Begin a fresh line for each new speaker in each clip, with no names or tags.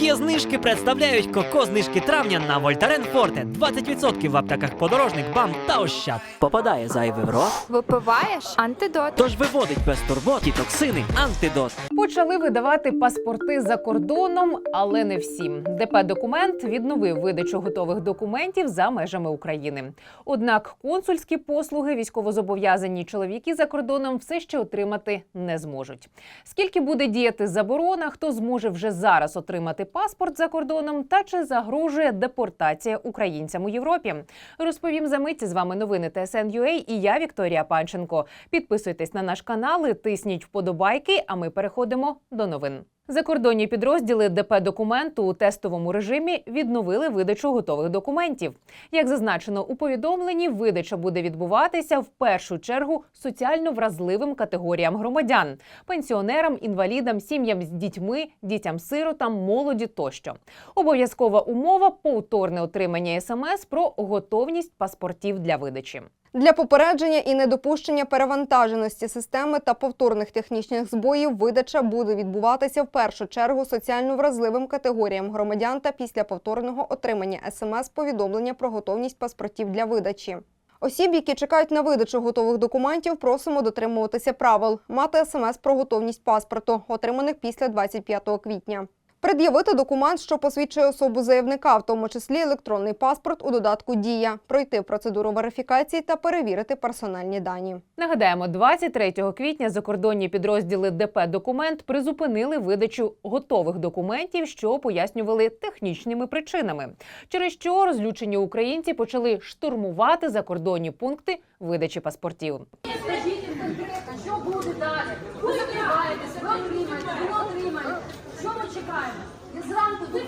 Є знижки представляють коко знижки травня на Вольтарен Форте. 20% в аптеках подорожник, бам та ощад. Попадає зайвий в рот,
Випиваєш антидот.
тож виводить без турбот і токсини антидот.
Почали видавати паспорти за кордоном, але не всім. ДП документ відновив видачу готових документів за межами України. Однак консульські послуги військовозобов'язані чоловіки за кордоном все ще отримати не зможуть. Скільки буде діяти заборона, хто зможе вже зараз отримати паспорт за кордоном, та чи загрожує депортація українцям у Європі? Розповім за мить. З вами новини ТСН.UA і я Вікторія Панченко. Підписуйтесь на наш канал, і тисніть вподобайки. А ми переходимо до новин. Закордонні підрозділи ДП документу у тестовому режимі відновили видачу готових документів. Як зазначено у повідомленні, видача буде відбуватися в першу чергу соціально вразливим категоріям громадян пенсіонерам, інвалідам, сім'ям з дітьми, дітям-сиротам, молоді тощо. Обов'язкова умова повторне отримання смс про готовність паспортів для видачі.
Для попередження і недопущення перевантаженості системи та повторних технічних збоїв видача буде відбуватися в першу чергу соціально вразливим категоріям громадян та після повторного отримання смс-повідомлення про готовність паспортів для видачі. Осіб, які чекають на видачу готових документів, просимо дотримуватися правил, мати смс про готовність паспорту, отриманих після 25 квітня. Пред'явити документ, що посвідчує особу заявника, в тому числі електронний паспорт у додатку Дія, пройти процедуру верифікації та перевірити персональні дані.
Нагадаємо, 23 квітня закордонні підрозділи ДП Документ призупинили видачу готових документів, що пояснювали технічними причинами, через що розлючені українці почали штурмувати закордонні пункти видачі паспортів.
Скажіть їм конкретно, що буде далі? Ви закриваєтеся, ви отримаєте, ви не отримаєте. Що ми чекаємо? Я зранку тут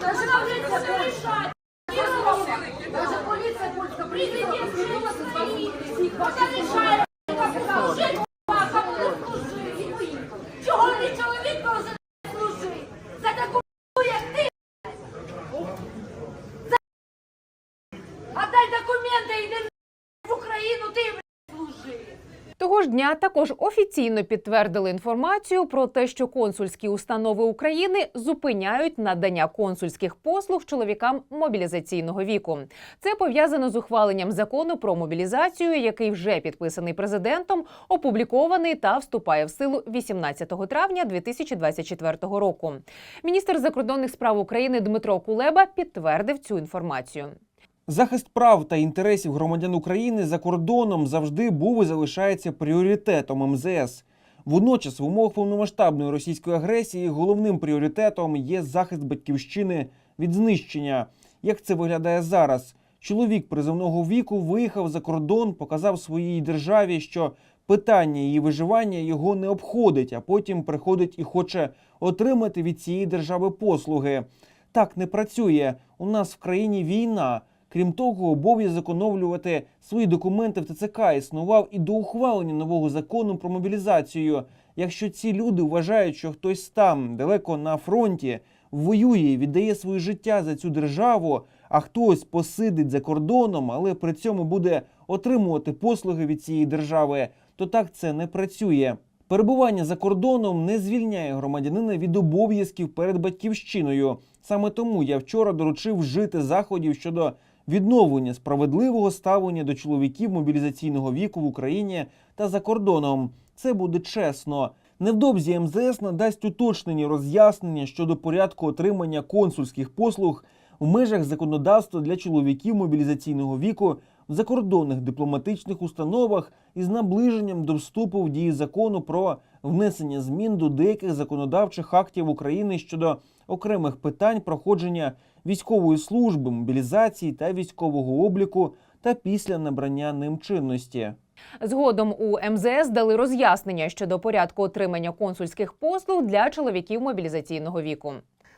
Даже поліція приїжджає. Даже поліція польська приїхала, приїхала зі своїх всіх. Пока рішає, жить, кому не служить, і поїхав. Чого не чоловік може не служити? За таку як ти. За- Отдай документи і йди в Україну, ти служи.
Того ж дня також офіційно підтвердили інформацію про те, що консульські установи України зупиняють надання консульських послуг чоловікам мобілізаційного віку. Це пов'язано з ухваленням закону про мобілізацію, який вже підписаний президентом, опублікований та вступає в силу 18 травня 2024 року. Міністр закордонних справ України Дмитро Кулеба підтвердив цю інформацію.
Захист прав та інтересів громадян України за кордоном завжди був і залишається пріоритетом МЗС. Водночас, в умовах повномасштабної російської агресії головним пріоритетом є захист батьківщини від знищення. Як це виглядає зараз? Чоловік призовного віку виїхав за кордон, показав своїй державі, що питання її виживання його не обходить, а потім приходить і хоче отримати від цієї держави послуги. Так не працює. У нас в країні війна. Крім того, обов'язок оновлювати свої документи в ТЦК існував і до ухвалення нового закону про мобілізацію. Якщо ці люди вважають, що хтось там далеко на фронті воює, віддає своє життя за цю державу, а хтось посидить за кордоном, але при цьому буде отримувати послуги від цієї держави, то так це не працює. Перебування за кордоном не звільняє громадянина від обов'язків перед батьківщиною. Саме тому я вчора доручив вжити заходів щодо відновлення справедливого ставлення до чоловіків мобілізаційного віку в Україні та за кордоном. Це буде чесно. Невдовзі МЗС надасть уточнені роз'яснення щодо порядку отримання консульських послуг в межах законодавства для чоловіків мобілізаційного віку в закордонних дипломатичних установах із наближенням до вступу в дію закону про внесення змін до деяких законодавчих актів України щодо окремих питань проходження військової служби, мобілізації та військового обліку та після набрання ним чинності.
Згодом у МЗС дали роз'яснення щодо порядку отримання консульських послуг для чоловіків мобілізаційного віку.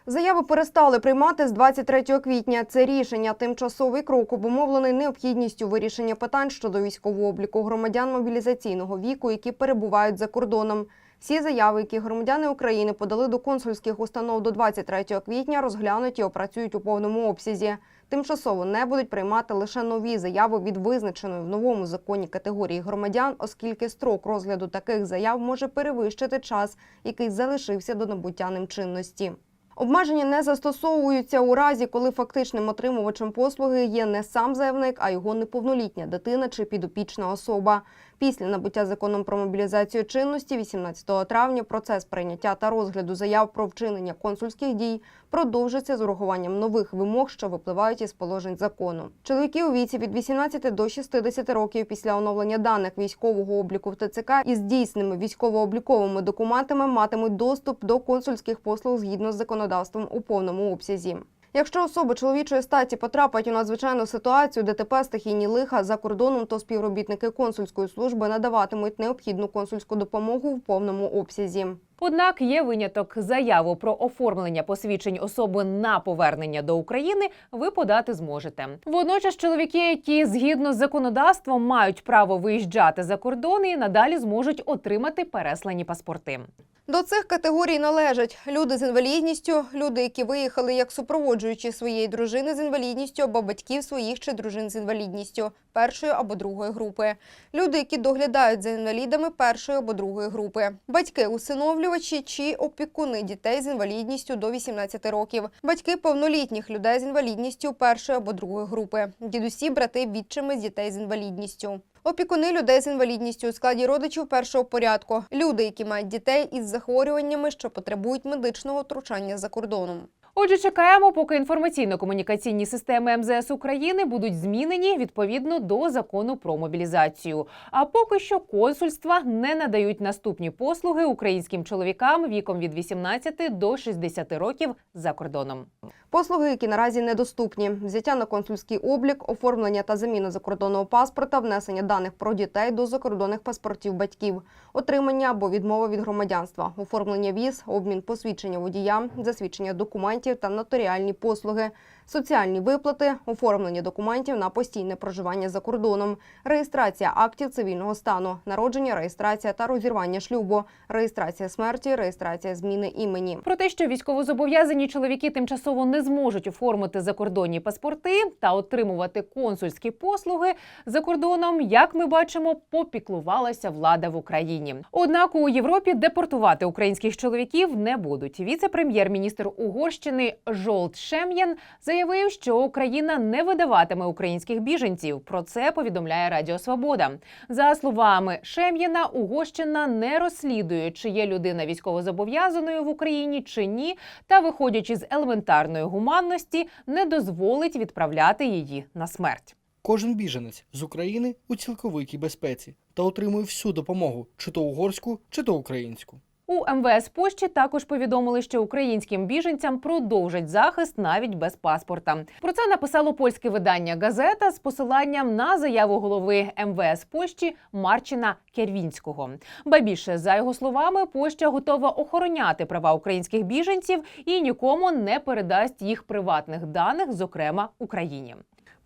Заяви перестали приймати з 23 квітня. Це рішення тимчасовий крок, обумовлений необхідністю вирішення питань щодо військового обліку громадян мобілізаційного віку, які перебувають за кордоном. Всі заяви, які громадяни України подали до консульських установ до 23 квітня, розглянуті і опрацюють у повному обсязі. Тимчасово не будуть приймати лише нові заяви від визначеної в новому законі категорії громадян, оскільки строк розгляду таких заяв може перевищити час, який залишився до набуття ним чинності. Обмеження не застосовуються у разі, коли фактичним отримувачем послуги є не сам заявник, а його неповнолітня дитина чи підопічна особа. Після набуття законом про мобілізацію чинності 18 травня процес прийняття та розгляду заяв про вчинення консульських дій продовжиться з урахуванням нових вимог, що випливають із положень закону. Чоловіки у віці від 18 до 60 років після оновлення даних військового обліку в ТЦК із дійсними військово-обліковими документами матимуть доступ до консульських послуг згідно з законодавством у повному обсязі. Якщо особа чоловічої статі потрапить у надзвичайну ситуацію, ДТП, стихійні лиха за кордоном, то співробітники консульської служби надаватимуть необхідну консульську допомогу в повному обсязі.
Однак є виняток заяву про оформлення посвідчень особи на повернення до України. Ви подати зможете. Водночас, чоловіки, які згідно з законодавством мають право виїжджати за кордон, і надалі зможуть отримати переслані паспорти.
До цих категорій належать люди з інвалідністю, люди, які виїхали як супроводжуючі своєї дружини з інвалідністю або батьків своїх чи дружин з інвалідністю першої або другої групи, люди, які доглядають за інвалідами першої або другої групи, батьки усиновлювачі чи опікуни дітей з інвалідністю до 18 років, батьки повнолітніх людей з інвалідністю першої або другої групи, дідусі, брати, відчими з дітей з інвалідністю. Опікуни людей з інвалідністю у складі родичів першого порядку, люди, які мають дітей із захворюваннями, що потребують медичного втручання за кордоном.
Отже, чекаємо, поки інформаційно-комунікаційні системи МЗС України будуть змінені відповідно до закону про мобілізацію. А поки що консульства не надають наступні послуги українським чоловікам віком від 18 до 60 років за кордоном.
Послуги, які наразі недоступні: взяття на консульський облік, оформлення та заміна закордонного паспорта, внесення даних про дітей до закордонних паспортів батьків, отримання або відмова від громадянства, оформлення віз, обмін посвідчення водія, засвідчення документів та нотаріальні послуги, соціальні виплати, оформлення документів на постійне проживання за кордоном, реєстрація актів цивільного стану, народження, реєстрація та розірвання шлюбу, реєстрація смерті, реєстрація зміни імені.
Про те, що військовозобов'язані чоловіки тимчасово не зможуть оформити закордонні паспорти та отримувати консульські послуги за кордоном, як ми бачимо, попіклувалася влада в Україні. Однак у Європі депортувати українських чоловіків не будуть. Віце-прем'єр-міністр Угорщини Жолт Шем'ян заявив, що Україна не видаватиме українських біженців. Про це повідомляє Радіо Свобода. За словами Шем'яна, Угорщина не розслідує, чи є людина військовозобов'язаною в Україні чи ні, та, виходячи з елементарної гуманності, не дозволить відправляти її на смерть.
Кожен біженець з України у цілковитій безпеці та отримує всю допомогу, чи то угорську, чи то українську.
У МВС Польщі також повідомили, що українським біженцям продовжать захист навіть без паспорта. Про це написало польське видання газета з посиланням на заяву голови МВС Польщі Марчина Кервінського. Ба більше за його словами, Польща готова охороняти права українських біженців і нікому не передасть їх приватних даних, зокрема Україні.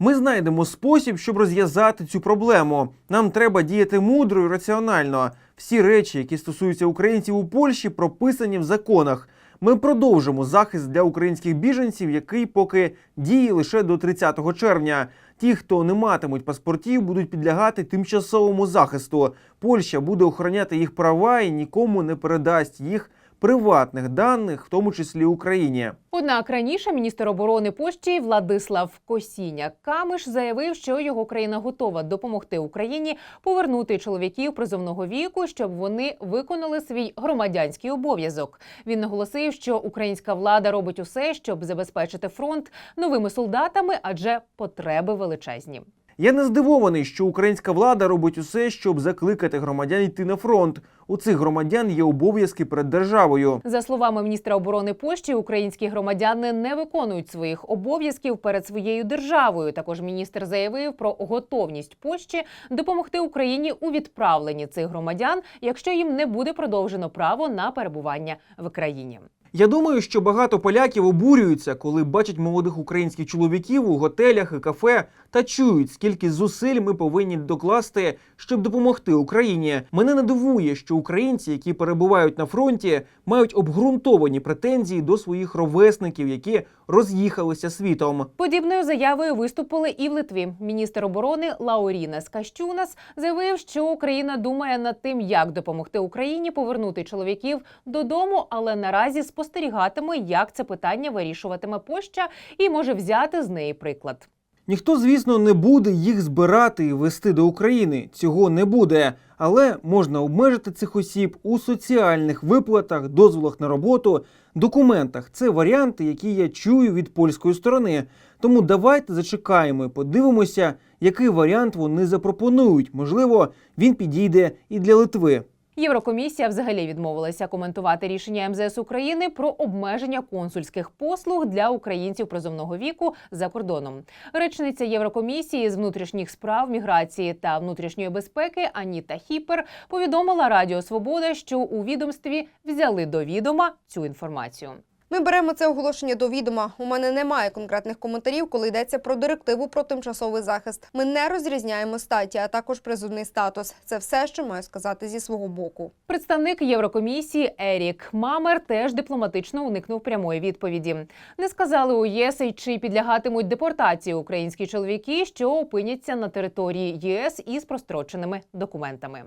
Ми знайдемо спосіб, щоб розв'язати цю проблему. Нам треба діяти мудро і раціонально. Всі речі, які стосуються українців у Польщі, прописані в законах. Ми продовжимо захист для українських біженців, який поки діє лише до 30 червня. Ті, хто не матимуть паспортів, будуть підлягати тимчасовому захисту. Польща буде охороняти їх права і нікому не передасть їх приватних даних, в тому числі Україні.
Однак раніше міністр оборони Польщі Владислав Косіня Камиш заявив, що його країна готова допомогти Україні повернути чоловіків призовного віку, щоб вони виконали свій громадянський обов'язок. Він наголосив, що українська влада робить усе, щоб забезпечити фронт новими солдатами, адже потреби величезні.
Я не здивований, що українська влада робить усе, щоб закликати громадян йти на фронт. У цих громадян є обов'язки перед державою.
За словами міністра оборони Польщі, українські громадяни не виконують своїх обов'язків перед своєю державою. Також міністр заявив про готовність Польщі допомогти Україні у відправленні цих громадян, якщо їм не буде продовжено право на перебування в країні.
Я думаю, що багато поляків обурюються, коли бачать молодих українських чоловіків у готелях і кафе та чують, скільки зусиль ми повинні докласти, щоб допомогти Україні. Мене не дивує, що українці, які перебувають на фронті, мають обґрунтовані претензії до своїх ровесників, які роз'їхалися світом.
Подібною заявою виступили і в Литві. Міністр оборони Лаурінес Кащунас заявив, що Україна думає над тим, як допомогти Україні повернути чоловіків додому, але наразі спостерігатиме, як це питання вирішуватиме Польща, і може взяти з неї приклад.
Ніхто, звісно, не буде їх збирати і вести до України. Цього не буде. Але можна обмежити цих осіб у соціальних виплатах, дозволах на роботу, документах. Це варіанти, які я чую від польської сторони. Тому давайте зачекаємо і подивимося, який варіант вони запропонують. Можливо, він підійде і для Литви.
Єврокомісія взагалі відмовилася коментувати рішення МЗС України про обмеження консульських послуг для українців призовного віку за кордоном. Речниця Єврокомісії з внутрішніх справ, міграції та внутрішньої безпеки Аніта Хіпер повідомила Радіо Свобода, що у відомстві взяли до відома цю інформацію.
Ми беремо це оголошення до відома. У мене немає конкретних коментарів, коли йдеться про директиву про тимчасовий захист. Ми не розрізняємо статі, а також призовний статус. Це все, що маю сказати зі свого боку.
Представник Єврокомісії Ерік Мамер теж дипломатично уникнув прямої відповіді. Не сказали у ЄС, чи підлягатимуть депортації українські чоловіки, що опиняться на території ЄС із простроченими документами.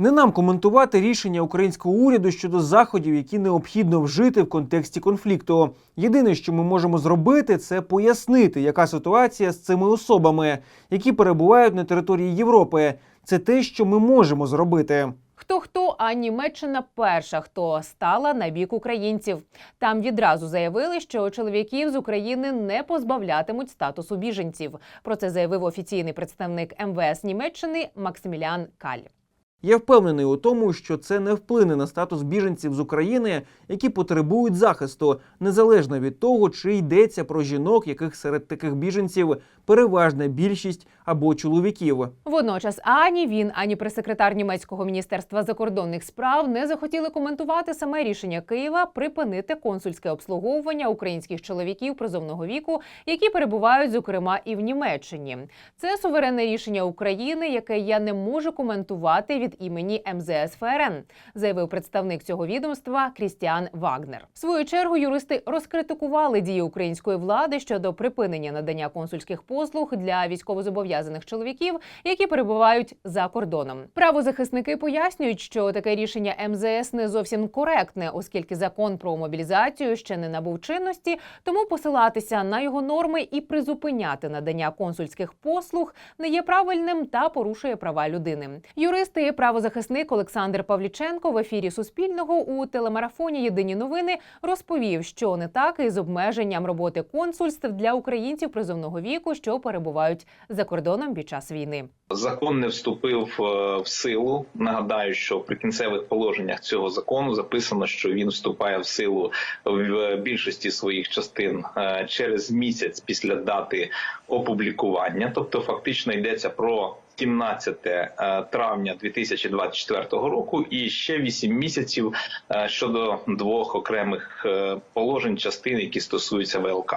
Не нам коментувати рішення українського уряду щодо заходів, які необхідно вжити в контексті конфлікту. Єдине, що ми можемо зробити, це пояснити, яка ситуація з цими особами, які перебувають на території Європи. Це те, що ми можемо зробити.
Хто хто, а Німеччина перша, хто стала на бік українців. Там відразу заявили, що чоловіків з України не позбавлятимуть статусу біженців. Про це заявив офіційний представник МВС Німеччини Максимілян Каль.
Я впевнений у тому, що це не вплине на статус біженців з України, які потребують захисту, незалежно від того, чи йдеться про жінок, яких серед таких біженців переважна більшість або чоловіків.
Водночас ані він, ані прес-секретар німецького міністерства закордонних справ не захотіли коментувати саме рішення Києва припинити консульське обслуговування українських чоловіків призовного віку, які перебувають, зокрема, і в Німеччині. Це суверенне рішення України, яке я не можу коментувати від імені МЗС ФРН, заявив представник цього відомства Крістіан Вагнер. В свою чергу юристи розкритикували дії української влади щодо припинення надання консульських послуг для військовозобов'язаних чоловіків, які перебувають за кордоном. Правозахисники пояснюють, що таке рішення МЗС не зовсім коректне, оскільки закон про мобілізацію ще не набув чинності, тому посилатися на його норми і призупиняти надання консульських послуг не є правильним та порушує права людини. Юристи правозахисник Олександр Павліченко в ефірі Суспільного у телемарафоні Єдині новини розповів, що не так із обмеженням роботи консульств для українців призовного віку, що перебувають за кордоном під час війни.
Закон не вступив е, в силу. Нагадаю, що в прикінцевих положеннях цього закону записано, що він вступає в силу в більшості своїх частин е, через місяць після дати опублікування. Тобто, фактично йдеться про 17 е, травня 2024 року, і ще 8 місяців е, щодо двох окремих е, положень частин, які стосуються ВЛК.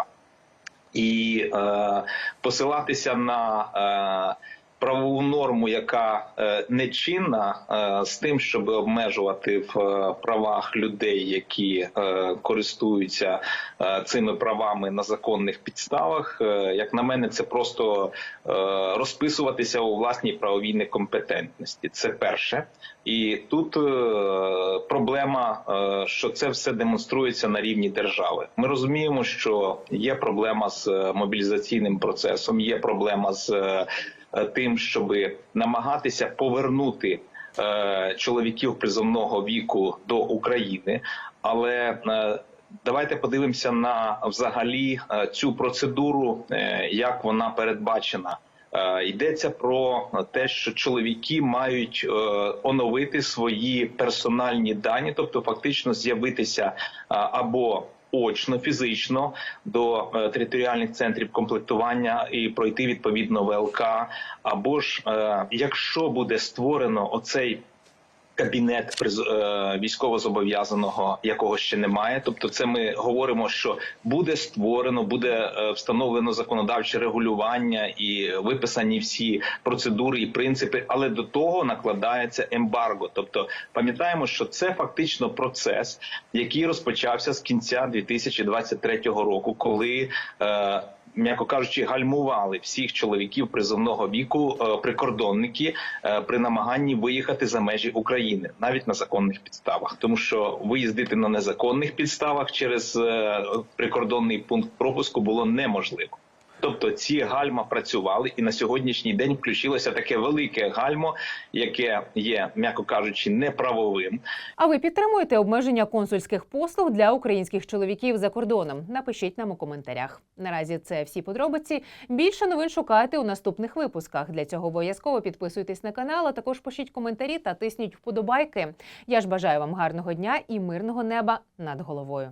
І е, посилатися на е, правову норму, яка е, нечинна, е, з тим, щоб обмежувати в е, правах людей, які користуються цими правами на законних підставах, як на мене, це просто розписуватися у власній правовій некомпетентності. Це перше. І тут проблема, що це все демонструється на рівні держави. Ми розуміємо, що є проблема з мобілізаційним процесом, є проблема з тим, щоб намагатися повернути е, чоловіків призовного віку до України, але е, Давайте подивимося на взагалі е, цю процедуру, е, як вона передбачена. Е, Йдеться про те, що чоловіки мають е, оновити свої персональні дані, тобто фактично з'явитися е, або очно, фізично до е, територіальних центрів комплектування і пройти відповідно ВЛК, або ж е, якщо буде створено оцей кабінет е, військовозобов'язаного, якого ще немає. Тобто, це ми говоримо, що буде створено, буде е, встановлено законодавче регулювання і виписані всі процедури і принципи, але до того накладається ембарго. Тобто, пам'ятаємо, що це фактично процес, який розпочався з кінця 2023 року, коли е, М'яко кажучи, гальмували всіх чоловіків призовного віку е, прикордонники е, при намаганні виїхати за межі України, навіть на законних підставах, тому що виїздити на незаконних підставах через е, прикордонний пункт пропуску було неможливо. Тобто ці гальма працювали, і на сьогоднішній день включилося таке велике гальмо, яке є, м'яко кажучи, неправовим.
А ви підтримуєте обмеження консульських послуг для українських чоловіків за кордоном? Напишіть нам у коментарях. Наразі це всі подробиці. Більше новин шукайте у наступних випусках. Для цього обов'язково підписуйтесь на канал, а також пишіть коментарі та тисніть вподобайки. Я ж бажаю вам гарного дня і мирного неба над головою.